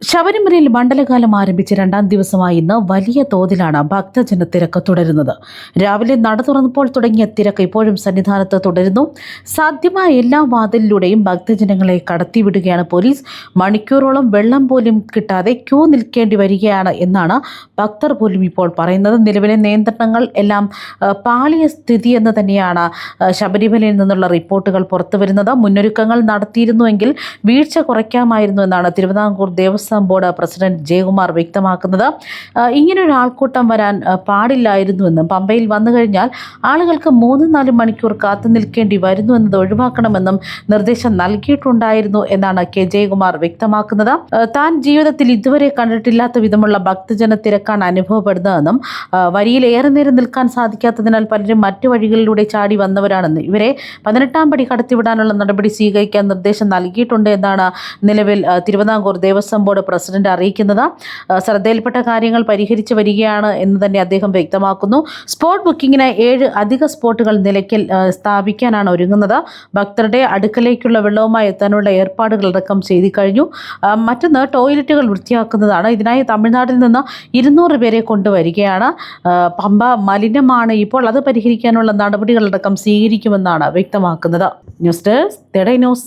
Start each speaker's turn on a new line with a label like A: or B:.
A: ശബരിമലയിൽ മണ്ഡലകാലം ആരംഭിച്ച് രണ്ടാം ദിവസമായി ഇന്ന് വലിയ തോതിലാണ് ഭക്തജന തിരക്ക് തുടരുന്നത്. രാവിലെ നട തുറന്നപ്പോൾ തുടങ്ങിയ തിരക്ക് ഇപ്പോഴും സന്നിധാനത്ത് തുടരുന്നു. സാധ്യമായ എല്ലാ വാതിലിലൂടെയും ഭക്തജനങ്ങളെ കടത്തിവിടുകയാണ് പോലീസ്. മണിക്കൂറോളം വെള്ളം പോലും കിട്ടാതെ ക്യൂ നിൽക്കേണ്ടി വരികയാണ് എന്നാണ് ഭക്തർ പോലും ഇപ്പോൾ പറയുന്നത്. നിലവിലെ നിയന്ത്രണങ്ങൾ എല്ലാം പാളിയ സ്ഥിതി എന്ന് തന്നെയാണ് ശബരിമലയിൽ നിന്നുള്ള റിപ്പോർട്ടുകൾ പുറത്തുവരുന്നത്. മുന്നൊരുക്കങ്ങൾ നടത്തിയിരുന്നുവെങ്കിൽ വീഴ്ച കുറയ്ക്കാമായിരുന്നു എന്നാണ് തിരുവിതാംകൂർ ദേവസ്വം ബോർഡ് പ്രസിഡന്റ് ജയകുമാർ വ്യക്തമാക്കുന്നത് ഇങ്ങനൊരു ആൾക്കൂട്ടം വരാൻ പാടില്ലായിരുന്നുവെന്നും പമ്പയിൽ വന്നു കഴിഞ്ഞാൽ ആളുകൾക്ക് മൂന്ന് നാല് മണിക്കൂർ കാത്തു നിൽക്കേണ്ടി വരുന്നു എന്നത് ഒഴിവാക്കണമെന്നും നിർദ്ദേശം നൽകിയിട്ടുണ്ടായിരുന്നു എന്നാണ് കെ. ജയകുമാർ വ്യക്തമാക്കുന്നത്. താൻ ജീവിതത്തിൽ ഇതുവരെ കണ്ടിട്ടില്ലാത്ത വിധമുള്ള ഭക്തജന തിരക്കാണ് അനുഭവപ്പെടുന്നതെന്നും വരിയിൽ ഏറെ നേരം നിൽക്കാൻ സാധിക്കാത്തതിനാൽ പലരും മറ്റു വഴികളിലൂടെ ചാടി വന്നവരാണെന്ന് ഇവരെ പതിനെട്ടാം പടി കടത്തിവിടാനുള്ള നടപടി സ്വീകരിക്കാൻ നിർദ്ദേശം നൽകിയിട്ടുണ്ട് എന്നാണ് നിലവിൽ തിരുവിതാംകൂർ ദേവസ്വം ബോർഡ് പ്രസിഡന്റ് അറിയിക്കുന്നത്. ശ്രദ്ധയിൽപ്പെട്ട കാര്യങ്ങൾ പരിഹരിച്ചു വരികയാണ് എന്ന് തന്നെ അദ്ദേഹം വ്യക്തമാക്കുന്നു. സ്പോട്ട് ബുക്കിങ്ങിന് ഏഴ് അധിക സ്പോട്ടുകൾ നിലയ്ക്കൽ സ്ഥാപിക്കാനാണ് ഒരുങ്ങുന്നത്. ഭക്തരുടെ അടുക്കലേക്കുള്ള വെള്ളവുമായി എത്താനുള്ള ഏർപ്പാടുകളടക്കം ചെയ്തു കഴിഞ്ഞു. മറ്റൊന്ന് ടോയ്ലറ്റുകൾ വൃത്തിയാക്കുന്നതാണ്. ഇതിനായി തമിഴ്നാട്ടിൽ നിന്ന് ഇരുന്നൂറ് പേരെ കൊണ്ടുവരികയാണ്. പമ്പ മലിനമാണ് ഇപ്പോൾ. അത് പരിഹരിക്കാനുള്ള നടപടികളടക്കം സ്വീകരിക്കുമെന്നാണ് വ്യക്തമാക്കുന്നത്. ന്യൂസ് ഡെസ്ക് തെടൈ ന്യൂസ്.